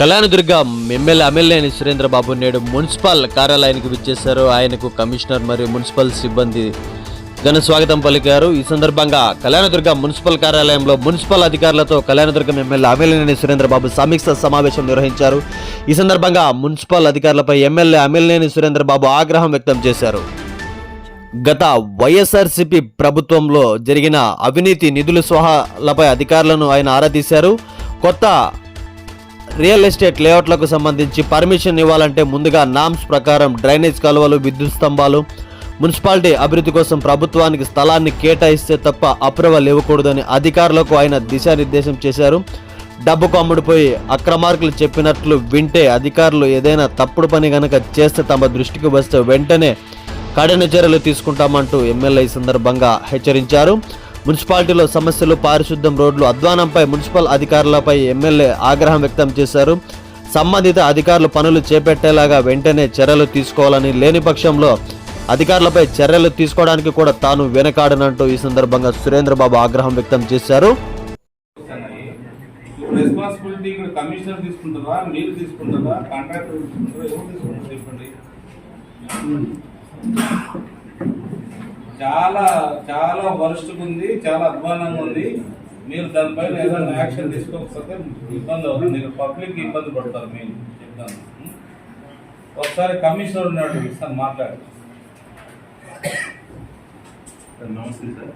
Kalyandurg MLA అమ్మెల్యేని Surendra Babu నేడు municipal కార్యాలయానికి విచ్చేశారు. ఆయనకు కమిషనర్ మరియు మున్సిపల్ సిబ్బంది ఘన స్వాగతం పలికారు. ఈ సందర్భంగా కళ్యాణదుర్గ మున్సిపల్ కార్యాలయంలో మున్సిపల్ అధికారులతో కళ్యాణదుర్గం ఎమ్మెల్యే అమ్మెల్యేని సురేంద్రబాబు సమీక్ష సమావేశం నిర్వహించారు. ఈ సందర్భంగా మున్సిపల్ అధికారులపై ఎమ్మెల్యే అమ్మెల్యేని సురేంద్రబాబు ఆగ్రహం వ్యక్తం చేశారు. గత వైఎస్ఆర్సీపీ ప్రభుత్వంలో జరిగిన అవినీతి నిధుల స్వహాలపై అధికారులను ఆయన ఆరా తీశారు. కొత్త రియల్ ఎస్టేట్ లేఅవుట్లకు సంబంధించి పర్మిషన్ ఇవ్వాలంటే ముందుగా నామ్స్ ప్రకారం డ్రైనేజ్ కాలువలు విద్యుత్ స్తంభాలు మున్సిపాలిటీ అభివృద్ధి కోసం ప్రభుత్వానికి స్థలాన్ని కేటాయిస్తే తప్ప అప్రూవల్ ఇవ్వకూడదని అధికారులకు ఆయన దిశానిర్దేశం చేశారు. డబ్బుకు అమ్ముడుపోయి అక్రమార్కులు చెప్పినట్లు వింటే అధికారులు ఏదైనా తప్పుడు పని గనక చేస్తే తమ దృష్టికి వస్తే వెంటనే కఠిన చర్యలు తీసుకుంటామంటూ ఎమ్మెల్యే ఈ సందర్భంగా హెచ్చరించారు. మున్సిపాలిటీలో సమస్యలు పారిశుద్ధ్యం రోడ్లు అధ్వానంపై మున్సిపల్ అధికారులపై ఎమ్మెల్యే ఆగ్రహం వ్యక్తం చేశారు. సంబంధిత అధికారులు పనులు చేపట్టేలాగా వెంటనే చర్యలు తీసుకోవాలని లేని పక్షంలో అధికారులపై చర్యలు తీసుకోవడానికి కూడా తాను వెనకాడనంటూ ఈ సందర్భంగా సురేంద్రబాబు ఆగ్రహం వ్యక్తం చేశారు. రెస్పాన్సిబిలిటీ ఇక్కడ కమిషనర్ తీసుకుంటారా? మీరు తీసుకుంటారా? కాంట్రాక్టర్ తీసుకుంటారా? ఎవరు చెప్పండి. చాలా చాలా వరస్ట్గా ఉంది చాలా అధ్వానంగా ఉంది మీరు దానిపైన ఏదైనా యాక్షన్ తీసుకోకపోతే ఇబ్బంది అవుతుంది మీరు పబ్లిక్ ఇబ్బంది పడతారు మీరు చెప్తాను. ఒకసారి కమిషనర్ ఉన్నాడు ఇస్తాను మాట్లాడు. సార్ నమస్తే సార్.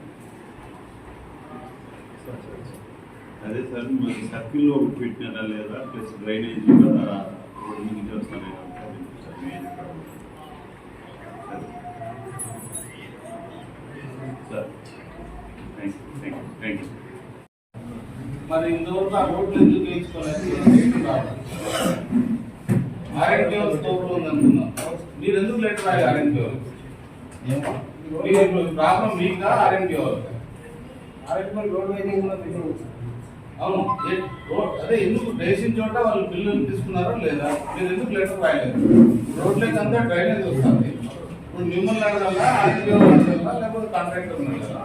అదే సార్ మరి సర్కిల్లో లో పెట్టినారా లేదా? ప్లస్ డ్రైనేజ్ కూడా రోడ్డు మీద చేస్తారా sir main problem. Sir sir thank మరి ఇంతవరకు ఆ రోడ్లు ఎందుకు వేయించుకోలేదు? ఆర్ఎన్పి స్టోర్ ఉంది అనుకున్నాం. మీరు ఎందుకు లెటర్ రాయాలి ఆర్ఎన్పి ప్రాబ్లం మీకా ఆర్ఎన్పి అవును. ఏ- రోడ్- అదే ఎందుకు వేసిన చోట వాళ్ళు బిల్లులు తీసుకున్నారో లేదా? మీరు ఎందుకు లెటర్ రాయలేదు? రోడ్లకి అంతా డ్రైనేజ్ వస్తుంది. ఇప్పుడు మిమ్మల్ని అడగాలా ఆర్ఎన్పి అడగాలా లేకపోతే కాంట్రాక్టర్ అడగాలా?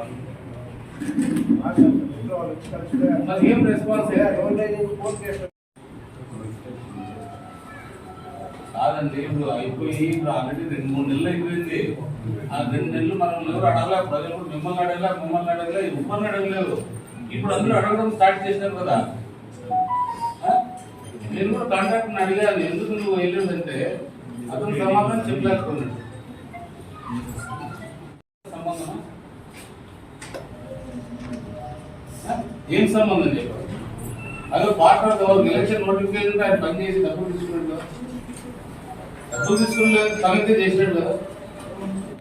ఏం రెస్పాన్స్ కాదండి ఇప్పుడు అయిపోయి ఇప్పుడు ఆల్రెడీ రెండు మూడు నెలలు అయిపోయింది. ఆ రెండు నెలలు మనం ఎవరు అడగలే ప్రజలు కూడా మిమ్మల్ని అడగలే మిమ్మల్ని అడగలే మిమ్మల్ని అడగలేదు. ఇప్పుడు అందరూ అడగడం స్టార్ట్ చేసినారు కదా. నేను కూడా కాంట్రాక్ట్ని అడిగాను ఎందుకు నువ్వు వెళ్ళలేదంటే అతను సమాధానం చెప్పలేకపోయినాడు సంబంధమా ఆ? ఏం సంబంధం చెప్పారు అదే పార్ట్నర్ ఎవరు ఎలక్షన్ నోటిఫికేషన్ ఆయన పని చేసి డబ్బులు తీసుకున్నాడు డబ్బులు తీసుకుని సమితి చేసినాడు కదా.